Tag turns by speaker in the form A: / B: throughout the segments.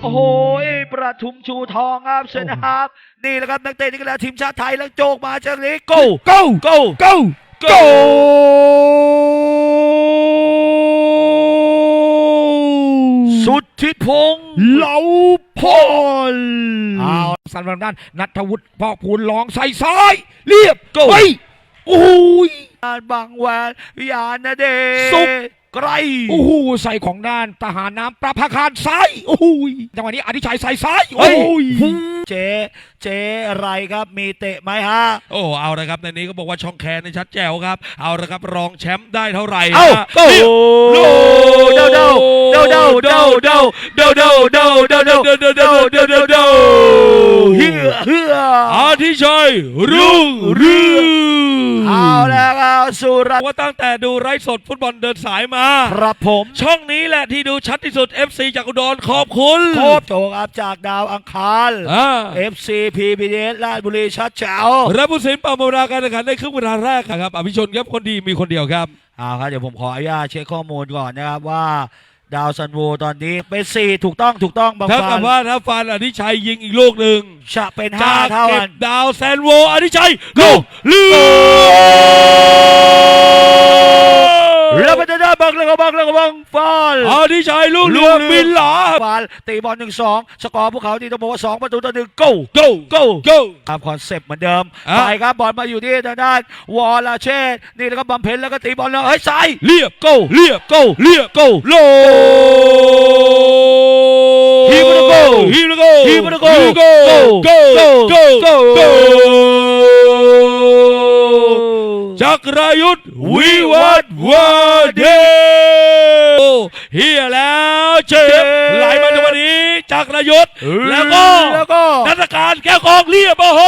A: โอ้โหประทุมชูทองครับเซนครับ นี่แหละครับนักเตะที่กำลังทีมชาติไทยแล้วโจกมาจากนี้ go
B: go
A: go
B: go
A: go สุดทิพงษ์
B: เหลาพลเอาสันวันด้านนัทวุฒิพ่อพูนลองใส่ซ้าย เรียบ
A: Go
B: เฮ้ยโอ้ย
A: การบางแหวนยานเดช
B: สุข
A: ไกร
B: โอ้โหใส่ของด้านทหารน้ำประภาคารซ้ายโอ้ยจังหวะนี้อธิชัยใส่ซ้ายโอ้
A: เฮ้ย
B: ย
A: เจ๊เจ๊อะไรครับมีเตะไหมฮะ
C: โอ้เอาละครับในนี้ก็บอกว่าช่องแคนในชัดแจ๋วครับ เอาละครับรองแชมป์ได้เท่าไหร่
A: เอ้า
C: ฮะ
A: โอ้
C: นี่
A: โหเดาเดาเดาเดาเดาเดาเดาเดาเดาเดาเดาเดาเดาเดาเดาเดาเดาเฮือเฮือ
C: อาทิชัยรุ่งเรือง
A: เอาแล้วครับสุรัตน์
C: ว่าตั้งแต่ดูไร้สดฟุตบอลเดินสายมา
A: ครับผม
C: ช่องนี้แหละที่ดูชัดที่สุด FC จากอุดรขอบคุณ
A: โคบโจกครับจากดาวอังคาร
C: อ่า
A: FC PBS ราชบุรีชัดแจ๋ว
C: รับผู้สินปราโมราการแข่งขันในครึ่งเวลาแรกครับอภิชนครับคนดีมีคนเดียวครับ
A: เอาครับเดี๋ยวผมขออนุญาตเช็คข้อมูลก่อนนะครับว่า ดาวซันโวตอนนี้เป็นสี่ถูกต้องถูกต้องบาง
C: เท่า
A: ฟั
C: กับ
A: น
C: ว่าถ้าฟานอธิชัยยิงอีกลูกหนึ่ง
A: จะเป็นห้า
C: จาก
A: เท่า
C: เก็
A: กับน
C: ดาวแซนโวอธิชัยลูกเรือ
A: แล้วเป็นด้าน บังแล้วก็บังแล้วก็บังฟอล
C: อธิชัยลูกเรือบินหลา
A: ฟาลตีบอลหนึ่งสองสกอร์พวกเขาที่ต้องบอกว่าสองประตูต่อหนึ่ง go
C: go
A: go
C: go
A: ตามคอนเซปต์เหมือนเดิม
C: อะ
A: ไปครับบอลมาอยู่ที่ทางด้านวอลาเชตนี่แล้วก็บำเพ็ญแล้วก็ตีบอลแล้วเฮ้ยซ้าย
C: เรียบ
A: go
C: เรียบ
A: go
C: เรียบ
A: go
C: โล
A: He wanna go.
C: He wanna go
A: He wanna go.
C: He wanna go
A: Go.
C: go
A: Go.
C: go
A: Go.
C: go จัก รายุทธวิวัฒน์วาเดโอ้เฮียแล้วเจ็บไหลมาจังหวะนี้จักรยุทธแล้วก็
A: แล้วก็
C: นักการแก้วกองเรียบโอ้โห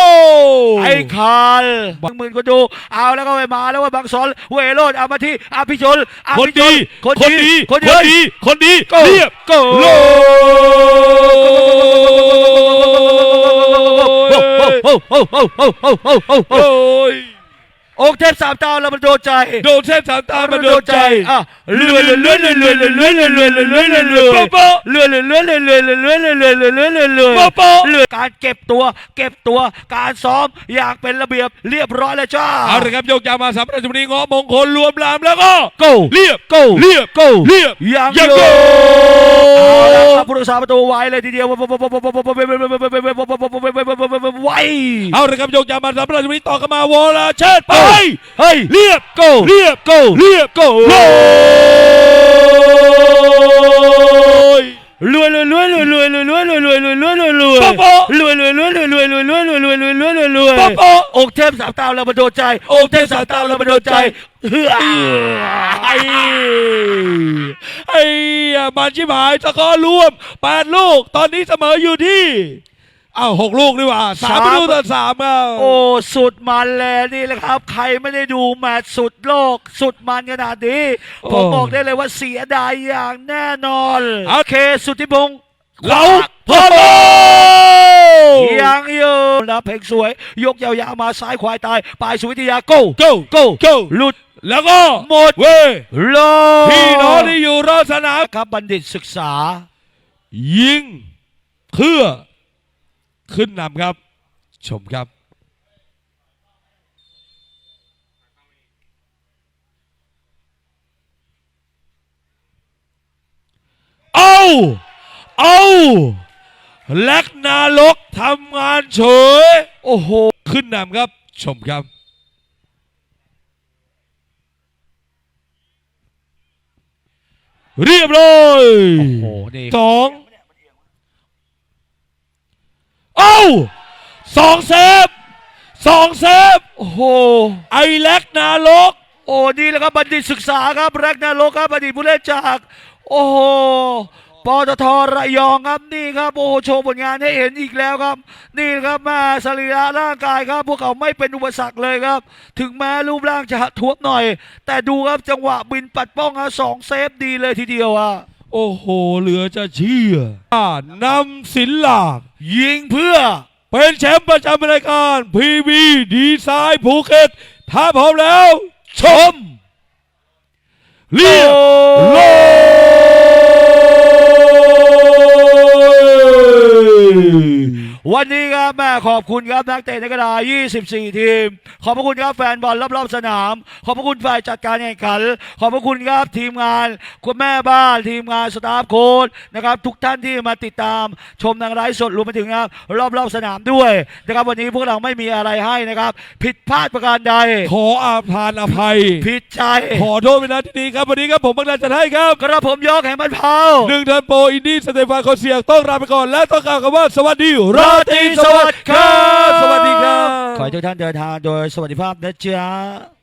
A: ไอ้คารบางหมื่นก็ดูเอาแล้วก็ไปมาแล้วว่าบางสอนเวโรดเอามาที่อภิชนอ
C: คน
A: ภิช
C: ดี
A: คน
C: คน
A: ดี
C: ดี
A: คน
C: คน
A: ดี
C: ดีคนดี
A: Go.
C: เรียบ
A: Go.
C: โล
A: โอ้โอ้โอ้โอ้โอ้โอ้โอ้โอ้
C: โอ้ย
A: องค์เทพสามดาวแล้วมันโดนใจ
C: โดนเส้นสามตามันโดนใจ
A: อะเลื่อนเลื่อนเลื่อนเลื่อนเลื่อนเลื่อนเลื่อนเลื่อนเลื่อนเลื่อนเลื่อน
C: โป๊ะโป๊ะ
A: เลื่อนเลื่อนเลื่อนเลื่อนเลื่อนเลื่อนเลื่อนเลื่อนเลื่อนเลื่อนเลื่อนเลื่อน
C: โป๊ะโป๊ะ
A: เลื่อนการเก็บตัว เก็บตัวการซ้อมอย่างเป็นระเบียบเรียบร้อยแล้วจ้า
C: เอาละครับโยกยาวมาสามประตูนี้เงาะมงคลรวมลามแล้วก็
A: go
C: เรียบ
A: go
C: เรียบ
A: go
C: เรียบ
A: ยัง
C: ยัง
A: โย
C: โย
A: เอาละ ครับผู้รักษาประตูไวเลยทีเดียวไว
C: เอาละครับโยกยาวมาสามประตูนี้ต่อกันมาวอลเชตไป
A: เฮ้ย
C: เรียบ
A: go
C: เรียบ
A: go
C: เรียบ
A: go
C: โลย
A: รวยรวยรวยรวยรวยรวยรวยรวยรวยรวยรวยรวยรวย
C: โป๊ะโป๊ะ
A: รวยรวยรวยรวยรวยรวยรวยรวยรวยรวยรวยรวยรวย
C: โป๊ะโป๊ะ
A: องค์เทพสามตาเรามาโดนใจองค์เทพสามตาเรามาโดนใจเฮ้ย
C: ไอ้ไอ้ มันชิบหายสกอร์รวมแปดลูก ตอนนี้เสมออยู่ที่อ้าวหกลูกดีกว่าสามประตูต่อสามอะ
A: โอ้สุดมันเลยนี่แหละครับ ใครไม่ได้ดูแมตช์สุดโลก สุดมันขนาดนี้ ผมบอกได้เลยว่าเสียดายอย่างแน่นอนโอเค สุทธิพงศ์
C: เราพอล
A: ยังอยู่นะเพลงสวย ยกยาวๆมาซ้ายขวายตายปลายสุวิทยาโก้
C: go
A: go
C: go
A: หลุด
C: แล้วก็
A: หมด
C: เว้ย
A: โล
C: พี่น้องที่อยู่รอบสนาม
A: ครับบัณฑิตศึกษา
C: ยิงเพื่อขึ้นนำครับ ชมครับเอาเอาแลกนาลกทำงานเฉย โอ้โห ขึ้นนำครับ ชมครับ เรียบร้อย
A: โอ้โหนี่
C: สองเอ้าสองเซฟสองเซฟ
A: โอ้โห
C: ไอแลกนาลก
A: โอ้นี่แหละครับบัณฑิตศึกษาครับแรกนาโลกครับบัณฑิตผู้เล่นจาก โอ้โห ปตทระยองครับนี่ครับโอ้โหโชว์ผลงานให้เห็นอีกแล้วครับ นี่ครับมาสรีระร่างกายครับ พวกเขาไม่เป็นอุปสรรคเลยครับ ถึงแม้รูปร่างจะท้วมหน่อย แต่ดูครับจังหวะบินปัดป้องครับสองเซฟดีเลยทีเดียวอะ
C: โอ้โห เหลือจะเชื่ออ่านำศิลหลาก
A: ยิงเพื่อ
C: เป็นแชมป์ประจำรายการพีวีดีไซน์ภูเก็ตถ้าพร้อมแล้ว ชม เรี
A: เรี
C: ย
A: ย
C: บ
A: วันนี้ครับแม่ขอบคุณครับนักเตะนักกีฬา24 ทีม ขอบพระคุณครับแฟนบอลรอบๆสนาม ขอบพระคุณฝ่ายจัดการแข่งขัน ขอบพระคุณครับทีมงานคุณแม่บ้านทีมงานสตาฟโค้ชนะครับทุกท่านที่มาติดตามชมทางไลฟ์สดรวมไปถึงครับรอบๆสนามด้วยนะครับวันนี้พวกเราไม่มีอะไรให้นะครับ ผิดพลาดประการใด
C: ขออาพานอภัย
A: ผิดใจ
C: ขอโทษไปนะที่นี้ครับวันนี้ครับผมบังดาจัดให้ครับ
A: กระผมยกแห่งมันเผา
C: หนึ่งเทิร์นโปรอินดี้สเตฟานคอนเสียงต้องลาไปก่อนและต้องกล่าวคำว่าสวัสดีรา
A: รา
C: ต
A: ต
C: รีสวัสดิ์ค
A: รับ
C: สวัสดีครับ
A: ขอให้ทุกท่านเดินทางโดยสวัสดิภาพนะจ๊ะ